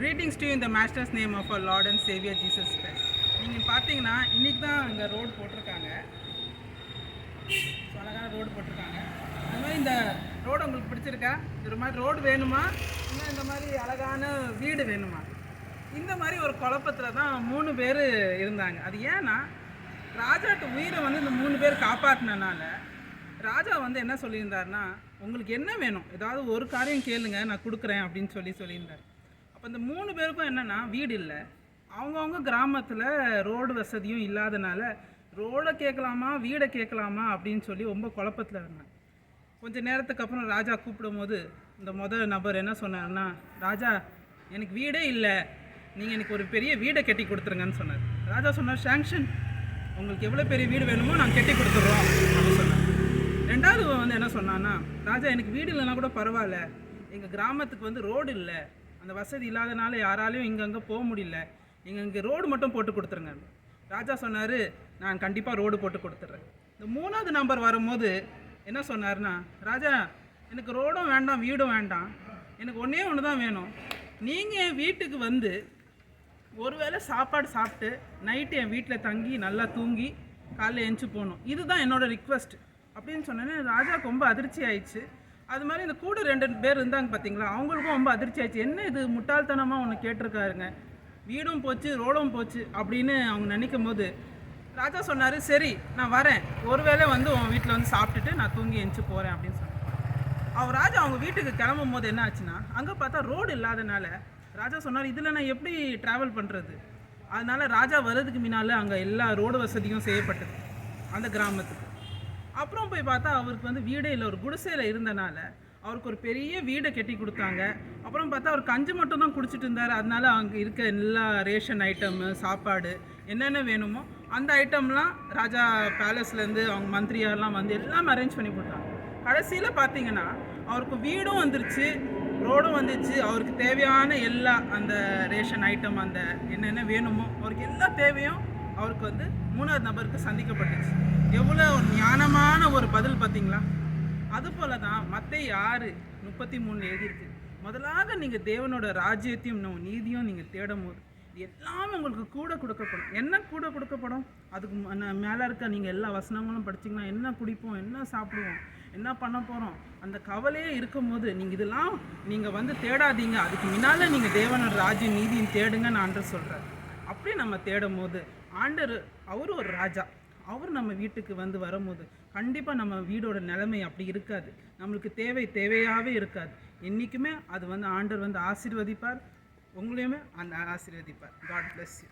Greetings to இந்த master's name of a lord and saviour Jesus Christ நீங்கள் பார்த்தீங்கன்னா இன்றைக்கி தான் இங்கே ரோடு போட்டிருக்காங்க. ஸோ அழகான ரோடு போட்டிருக்காங்க. இந்த மாதிரி இந்த ரோடு உங்களுக்கு பிடிச்சிருக்கா? இந்த மாதிரி ரோடு வேணுமா? இல்லை இந்த மாதிரி அழகான வீடு வேணுமா? இந்த மாதிரி ஒரு குழப்பத்தில் தான் மூணு பேர் இருந்தாங்க. அது ஏன்னா ராஜாட்டு உயிரை வந்து இந்த மூணு பேர் காப்பாற்றினனால ராஜா வந்து என்ன சொல்லியிருந்தாருன்னா உங்களுக்கு என்ன வேணும்? ஏதாவது ஒரு காரியம் கேளுங்க நான் கொடுக்குறேன் அப்படின்னு சொல்லி சொல்லியிருந்தார். அப்போ இந்த மூணு பேருக்கும் என்னென்னா வீடு இல்லை. அவங்கவுங்க கிராமத்தில் ரோடு வசதியும் இல்லாதனால ரோடை கேட்கலாமா வீடை கேட்கலாமா அப்படின்னு சொல்லி ரொம்ப குழப்பத்தில் இருந்தேன் கொஞ்சம் நேரத்துக்கு அப்புறம் ராஜா கூப்பிடும் போது இந்த முதல் நபர் என்ன சொன்னார்னா ராஜா எனக்கு வீடே இல்லை. நீங்கள் எனக்கு ஒரு பெரிய வீடை கட்டி கொடுத்துருங்கன்னு சொன்னார். ராஜா சொன்னார் சாங்ஷன் உங்களுக்கு எவ்வளோ பெரிய வீடு வேணுமோ நாங்கள் கட்டி கொடுத்துட்றோம் அப்படின்னு சொன்னார். ரெண்டாவது வந்து என்ன சொன்னான்னா ராஜா எனக்கு வீடு இல்லைன்னா கூட பரவாயில்ல. எங்கள் கிராமத்துக்கு வந்து ரோடு இல்லை. அந்த வசதி இல்லாதனால யாராலையும் இங்கங்கே போக முடியல. நீங்கள் இங்கே ரோடு மட்டும் போட்டு கொடுத்துருங்க. ராஜா சொன்னார் நான் கண்டிப்பாக ரோடு போட்டு கொடுத்துட்றேன் இந்த மூணாவது நம்பர் வரும்போது என்ன சொன்னார்னா ராஜா எனக்கு ரோடும் வேண்டாம் வீடும் வேண்டாம். எனக்கு ஒன்றே ஒன்று தான் வேணும். நீங்கள் என் வீட்டுக்கு வந்து ஒருவேளை சாப்பாடு சாப்பிட்டு நைட்டு என் வீட்டில் தங்கி நல்லா தூங்கி காலைல எழுந்துச்சு போகணும். இதுதான் என்னோட ரிக்வெஸ்ட் அப்படின்னு சொன்னோன்னே ராஜாவுக்கு ரொம்ப அதிர்ச்சி ஆயிடுச்சு. அது மாதிரி இந்த கூட ரெண்டு பேர் இருந்தாங்க பார்த்தீங்களா? அவங்களுக்கும் ரொம்ப அதிர்ச்சி ஆச்சு என்ன இது? முட்டாள்தனமாக ஒன்று கேட்டிருக்காருங்க. வீடும் போச்சு ரோடும் போச்சு அப்படின்னு அவங்க நினைக்கும் போது ராஜா சொன்னார் சரி நான் வரேன். ஒருவேளை வந்து உன் வீட்டில் வந்து சாப்பிட்டுட்டு நான் தூங்கி எழுந்து போகிறேன் அப்படின்னு சொன்னார். அவர் ராஜா அவங்க வீட்டுக்கு கிளம்பும் போது என்ன ஆச்சுன்னா அங்கே பார்த்தா ரோடு இல்லாதனால ராஜா சொன்னார் இதில் நான் எப்படி ட்ராவல் பண்ணுறது அதனால ராஜா வர்றதுக்கு முன்னால் அங்கே எல்லா ரோடு வசதியும் செய்யப்பட்டது அந்த கிராமத்துக்கு. அப்புறம் போய் பார்த்தா அவருக்கு வந்து வீடே இல்லை. ஒரு குடிசையில் இருந்தனால அவருக்கு ஒரு பெரிய வீடை கட்டி கொடுத்தாங்க. அப்புறம் பார்த்தா அவர் கஞ்சி மட்டும் தான் குடிச்சிட்டு இருந்தார். அதனால அங்கே இருக்க எல்லா ரேஷன் ஐட்டமு சாப்பாடு என்னென்ன வேணுமோ அந்த ஐட்டம்லாம் ராஜா பேலஸ்லேருந்து அவங்க மந்திரியாரெலாம் வந்து எல்லாம் அரேஞ்ச் பண்ணி கொடுத்தாங்க. கடைசியில் பார்த்தீங்கன்னா அவருக்கு வீடும் வந்துருச்சு ரோடும் வந்துச்சு. அவருக்கு தேவையான எல்லா அந்த ரேஷன் ஐட்டம் அந்த என்னென்ன வேணுமோ அவருக்கு எல்லா தேவையும் அவருக்கு வந்து மூணாவது நபருக்கு சந்திக்கப்பட்டுச்சு. எவ்வளோ ஒரு ஞானமான ஒரு பதில் பார்த்தீங்களா? அதுபோல தான் மற்ற ஆறு முப்பத்தி மூணு எழுதியிருக்கு. முதலாக நீங்கள் தேவனோட ராஜ்யத்தையும் நம்ம நீதியும் நீங்கள் தேடும் போது எல்லாம் எல்லாமே உங்களுக்கு கூட கொடுக்கப்படும். என்ன கூட கொடுக்கப்படும்? அதுக்கு மேலே இருக்க நீங்கள் எல்லா வசனங்களும் படிச்சிங்கன்னா என்ன குடிப்போம் என்ன சாப்பிடுவோம் என்ன பண்ண போகிறோம் அந்த கவலையே இருக்கும்போது நீங்கள் இதெல்லாம் நீங்கள் வந்து தேடாதீங்க. அதுக்கு முன்னால் நீங்கள் தேவனோட ராஜ்யம் நீதியும் தேடுங்க நான் சொல்கிறேன் அப்படி நம்ம தேடும் போது ஆண்டர் அவர் ஒரு ராஜா. அவர் நம்ம வீட்டுக்கு வந்து வரும்போது கண்டிப்பாக நம்ம வீடோட நிலைமை அப்படி இருக்காது. நம்மளுக்கு தேவை தேவையாகவே இருக்காது. என்றைக்குமே அது வந்து ஆண்டர் வந்து ஆசீர்வதிப்பார். உங்களையுமே அந்த ஆசீர்வதிப்பார். God bless you